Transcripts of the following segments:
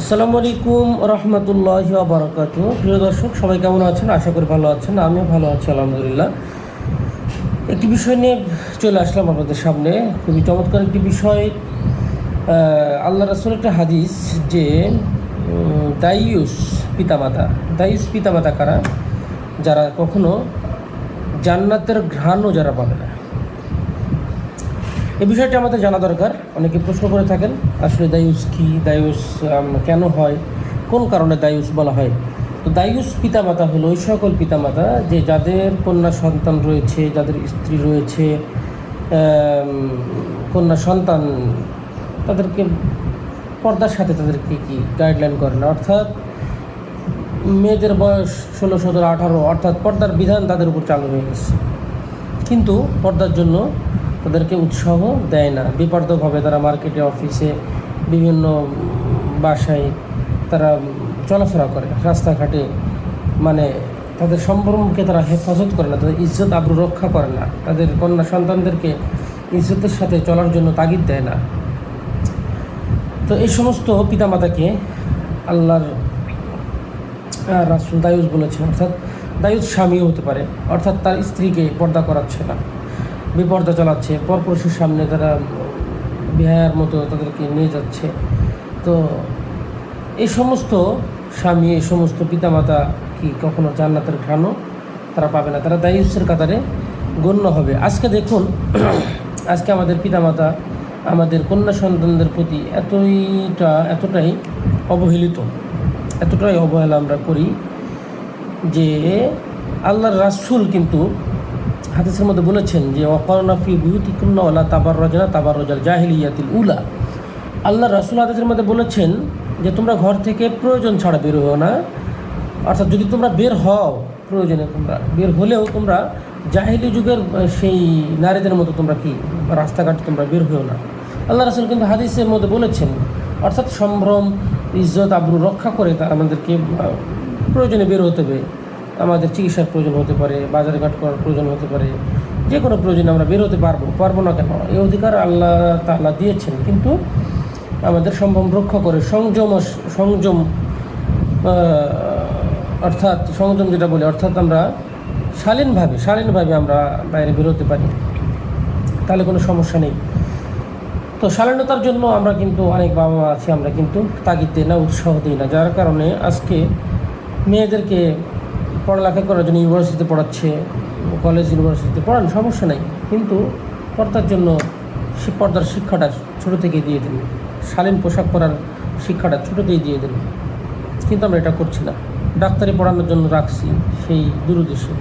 আসসালামু আলাইকুম রহমতুল্লাহ বারকাত প্রিয় দর্শক সবাই কেমন আছেন? আশা করি ভালো আছেন আমিও ভালো আছি আলহামদুলিল্লাহ। একটি বিষয় নিয়ে চলে আসলাম আপনাদের সামনে। খুবই চমৎকার একটি বিষয়। আল্লাহ রাসুল একটা হাদিস যে উম, দাইয়ুস পিতামাতা দাইয়ুস পিতামাতা কারা? যারা কখনো জান্নাতের ঘ্রাণও যারা পাবে না। এই বিষয়টি আমাদের জানা দরকার। অনেকে প্রশ্ন করে থাকেন, আসলে দায়ুস কি? দায়ুস কেন হয়? কোন কারণে দায়ুস বলা হয়? তো দায়ুস পিতামাতা হলো ওই সকল পিতামাতা যে যাদের কন্যা সন্তান রয়েছে, যাদের স্ত্রী রয়েছে কন্যা সন্তান, তাদেরকে পর্দার সাথে তাদেরকে কি গাইডলাইন করে না? অর্থাৎ মেয়েদের বয়স ষোলো, সতেরো, আঠারো, অর্থাৎ পর্দার বিধান তাদের উপর চালু হয়ে গেছে। কিন্তু পর্দার জন্য তাদেরকে উৎসাহ দেয় না। বিপর্দকভাবে তারা মার্কেটে, অফিসে, বিভিন্ন বাসায় তারা চলাফেরা করে। রাস্তাঘাটে মানে তাদের সম্ভ্রমকে তারা হেফাজত করে না, তাদের ইজ্জত, আব্রু রক্ষা করে না। তাদের কন্যা সন্তানদেরকে ইজ্জতের সাথে চলার জন্য তাগিদ দেয় না। তো এই সমস্ত পিতামাতাকে আল্লাহর রাসুল দায়ুস বলেছেন, অর্থাৎ দায়ুস স্বামীও হতে পারে, অর্থাৎ তার স্ত্রীকে পর্দা করাচ্ছে না। বিপর্দা চালাচ্ছে পরপুরুষের সামনে তারা বিহার মতো তাদেরকে নিয়ে যাচ্ছে। তো এই সমস্ত স্বামী, এই সমস্ত পিতামাতা কি কখনো জান্নাতের ঘ্রাণও তারা পাবে না? তারা দায়ুসের কাতারে, গণ্য হবে। আজকে দেখুন, আজকে আমাদের পিতামাতা আমাদের কন্যা সন্তানদের প্রতি এতইটা, এতটাই অবহেলিত, এতটাই অবহেলা আমরা করি যে আল্লাহর রাসূল কিন্তু হাদিসের মধ্যে বলেছেন যে অকরনা ফি বুয়ুতিকুন্না তাবার রজনা তাবার রজাল জাহিলিয়াতিল উলা। আল্লাহ রাসূল হাদিসের মধ্যে বলেছেন যে, তোমরা ঘর থেকে প্রয়োজন ছাড়া বের হও না। অর্থাৎ যদি তোমরা বের হও, প্রয়োজনে তোমরা বের হলেও তোমরা জাহিলি যুগের সেই নারীদের মতো তোমরা কি, রাস্তাঘাটে তোমরা বের হও না। আল্লাহ রাসূল কিন্তু হাদিসের মধ্যে বলেছেন, অর্থাৎ সম্ভ্রম, ইজ্জত, আবরু রক্ষা করে তা আমাদেরকে প্রয়োজনে বের হতে হবে। আমাদের চিকিৎসার প্রয়োজন হতে পারে, বাজার ঘাট করার প্রয়োজন হতে পারে, যে কোনো প্রয়োজনে আমরা বেরোতে পারব পারব না কেন? এই অধিকার আল্লাহ তাআলা দিয়েছেন, কিন্তু আমাদের সম্ভ্রম রক্ষা করে সংযম সংযম অর্থাৎ সংযম যেটা বলি, অর্থাৎ আমরা শালীনভাবে শালীনভাবে আমরা বাইরে বেরোতে পারি। তাহলে কোনো সমস্যা নেই। তো শালীনতার জন্য আমরা কিন্তু অনেক বাবা মা আছি, আমরা কিন্তু তাগিদ দিই না, উৎসাহ দিই না। যার কারণে আজকে মেয়েদেরকে পড়ালেখা করার জন্য ইউনিভার্সিটিতে পড়াচ্ছে কলেজ ইউনিভার্সিটিতে পড়ান, সমস্যা নাই। কিন্তু পর্দার জন্য পর্দার শিক্ষাটা ছোটো থেকে দিয়ে দিন শালীন পোশাক পরার শিক্ষাটা ছোটো ছোটোতেই দিয়ে দিন কিন্তু আমরা এটা করছি না। ডাক্তারি পড়ানোর জন্য রাখছি সেই দূরদেশে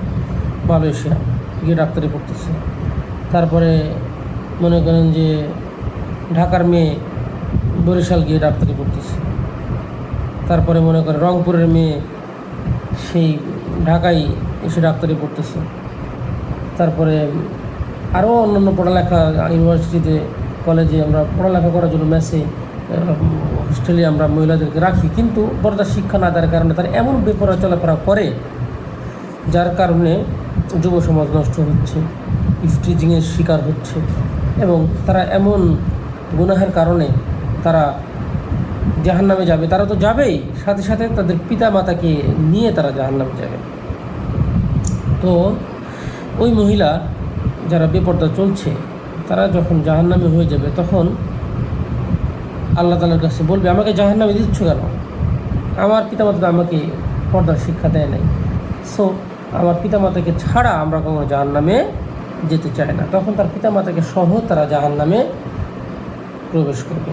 মালয়েশিয়া গিয়ে ডাক্তারি পড়তেছে। তারপরে মনে করেন যে ঢাকার মেয়ে বরিশাল গিয়ে ডাক্তারি পড়তেছে। তারপরে মনে করেন রংপুরের মেয়ে সেই ঢাকায় এসে ডাক্তারি পড়তেছে। তারপরে আরও অন্যান্য পড়ালেখা, ইউনিভার্সিটিতে, কলেজে আমরা পড়ালেখা করার জন্য মেসে হোস্টেলে আমরা মহিলাদেরকে রাখি। কিন্তু বর্দার শিক্ষা না দেওয়ার কারণে তারা এমন বেপরা চলাফেরা করে, যার কারণে যুব সমাজ নষ্ট হচ্ছে ইফটিজিংয়ের শিকার হচ্ছে এবং তারা এমন গুনাহের কারণে তারা জাহান্নামে যাবে। তারা তো যাবেই, সাথে সাথে তাদের পিতা মাতাকে নিয়ে তারা জাহান্নামে যাবে। তো ওই মহিলা যারা বেপর্দা চলছে, তারা যখন জাহান্নামে হয়ে যাবে, তখন আল্লাহ তালার কাছে বলবে, আমাকে জাহান্নামে দিচ্ছ কেন? আমার পিতামাতা আমাকে পর্দার শিক্ষা দেয় নাই। সো আমার পিতামাতাকে ছাড়া আমরা কখনো জাহান্নামে যেতে চাই না। তখন তার পিতামাতাকে সহ তারা জাহান্নামে প্রবেশ করবে।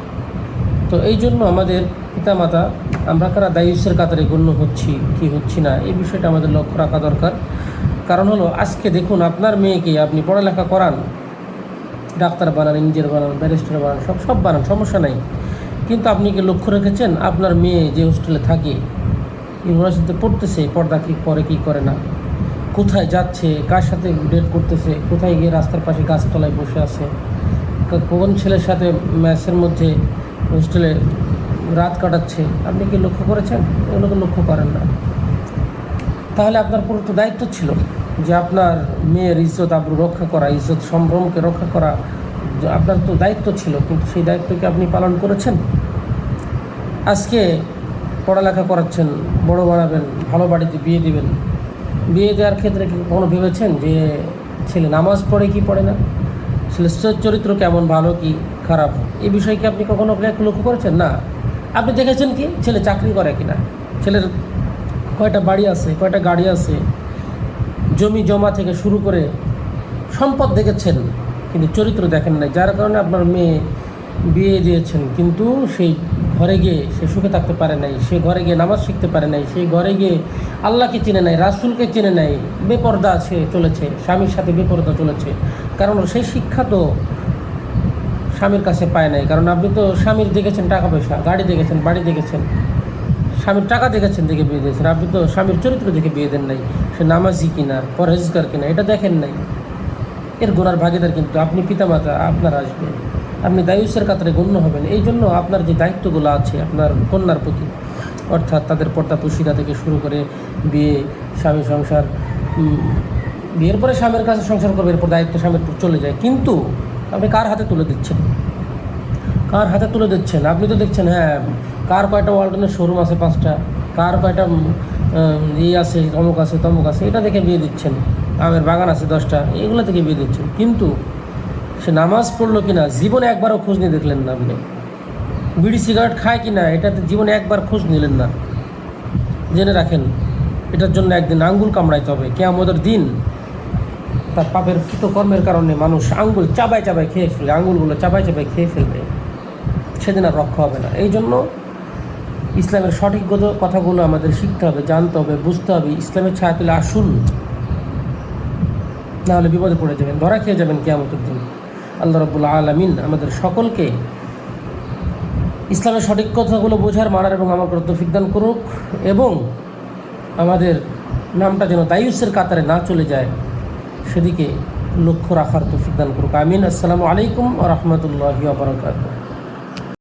তো এই জন্য আমাদের পিতামাতা, আমরা কারা দায়ুসের কাতারে গণ্য হচ্ছি, কি হচ্ছি না, এই বিষয়টা আমাদের লক্ষ্য রাখা দরকার। কারণ হলো, আজকে দেখুন আপনার মেয়েকে আপনি পড়ালেখা করান, ডাক্তার বানান, ইঞ্জিনিয়ার বানান, ব্যারিস্টার বানান, সব সব বানান, সমস্যা নাই। কিন্তু আপনি কি লক্ষ্য রেখেছেন আপনার মেয়ে যে হোস্টেলে থাকে, ইউনিভার্সিটিতে পড়তেছে, পর্দা কি পরে কি করে না? কোথায় যাচ্ছে, কার সাথে ডেট করতেছে, কোথায় গিয়ে রাস্তার পাশে গাছতলায় বসে আছে কোন ছেলের সাথে ম্যাচের মধ্যে হোস্টেলে রাত কাটাচ্ছে, আপনি কি লক্ষ্য করেছেন? এগুলো তো লক্ষ্য করেন না। তাহলে আপনার পুরো তো দায়িত্ব ছিল যে আপনার মেয়ের ইজ্জত, আবরু রক্ষা করা, ইজ্জত সম্ভ্রমকে রক্ষা করা আপনার তো দায়িত্ব ছিল, কিন্তু সেই দায়িত্বকে আপনি পালন করেছেন? আজকে পড়ালেখা করাচ্ছেন, বড় বাড়াবেন ভালো বাড়িতে বিয়ে দিবেন। বিয়ে দেওয়ার ক্ষেত্রে কি কখনো ভেবেছেন যে ছেলে নামাজ পড়ে কি পড়ে না? ছেলের চরিত্র কেমন, ভালো কি, খারাপ? এই বিষয়ে কি আপনি কখনো লক্ষ্য করেছেন? না। আপনি দেখেছেন কি ছেলে চাকরি করে কিনা? ছেলের কয়টা বাড়ি আছে, কয়টা গাড়ি আছে, জমি জমা থেকে শুরু করে সম্পদ দেখেছেন, কিন্তু চরিত্র দেখেন নাই, যার কারণে আপনার মেয়ে বিয়ে দিয়েছেন, কিন্তু সেই ঘরে গিয়ে সে সুখে থাকতে পারে নাই, সে ঘরে গিয়ে নামাজ শিখতে পারে নাই সেই ঘরে গিয়ে আল্লাহকে চিনে নাই, রাসুলকে চিনে নাই, বেপর্দা আছে চলেছে, স্বামীর সাথে বেপর্দা চলেছে, কারণ সেই শিক্ষা তো স্বামীর কাছে পায় নাই, কারণ আপনি তো স্বামীর দেখেছেন টাকা পয়সা, গাড়ি দেখেছেন, বাড়ি দেখেছেন স্বামীর টাকা দেখেছেন দেখে বিয়ে দিয়েছেন। আপনি তো স্বামীর চরিত্র দেখে বিয়ে দেন নাই। সে নামাজি কিনা, পরহেজগার কিনা, এটা দেখেন নাই। এর গোড়ার ভাগিদার কিন্তু আপনি পিতামাতা, আপনার আসবে। আপনি দায়ুসের কাতারে গণ্য হবেন। এই জন্য আপনার যে দায়িত্বগুলো আছে, আপনার কন্যার প্রতি, অর্থাৎ তাদের পর্দা পুশিরা থেকে শুরু করে বিয়ে, স্বামী সংসার বিয়ের পরে স্বামীর কাছে সংসার করবে, এরপর দায়িত্ব স্বামীর চলে যায়। কিন্তু আপনি কার হাতে তুলে দিচ্ছেন? কার হাতে তুলে দিচ্ছেন? আপনি তো দেখছেন হ্যাঁ কার কয়টা ওয়ালটনের শোরুম আছে পাঁচটা? কার কয়টা ইয়ে আছে তমুক আছে তমুক আছে, এটা দেখে বিয়ে দিচ্ছেন। আমের বাগান আছে দশটা, এগুলো থেকে বিয়ে দিচ্ছেন। কিন্তু সে নামাজ পড়ল কি না জীবনে একবারও খোঁজ নিয়ে দেখলেন না আপনি। বিড়ি সিগারেট খায় কিনা, এটাতে জীবনে একবার খোঁজ নিলেন না। জেনে রাখেন, এটার জন্য একদিন আঙ্গুল কামড়াইতে হবে। কে আমাদের দিন তার পাপের কৃতকর্মের কারণে মানুষ আঙ্গুল চাবায় চাবায় খেয়ে ফেলে, আঙ্গুলগুলো চাবায় চাবায় খেয়ে ফেলবে। সেদিন আর রক্ষা হবে না। এই জন্য ইসলামের সঠিক কথাগুলো আমাদের শিখতে হবে, জানতে হবে, বুঝতে হবে। ইসলামের ছায়া তুলে আসুন নাহলে বিপদে পড়ে যাবেন, ধরা খেয়ে যাবেন কেয়ামতের দিন। আল্লাহ রব্বুল আলমিন আমাদের সকলকে ইসলামের সঠিক কথাগুলো বোঝার মানার এবং আমার তৌফিক দান করুক এবং আমাদের নামটা যেন দায়ুসের কাতারে না চলে যায়, সেদিকে লক্ষ্য রাখার তৌফিক দান করুক। আমিন। আসসালামু আলাইকুম রহমতুল্লাহি আবরকাত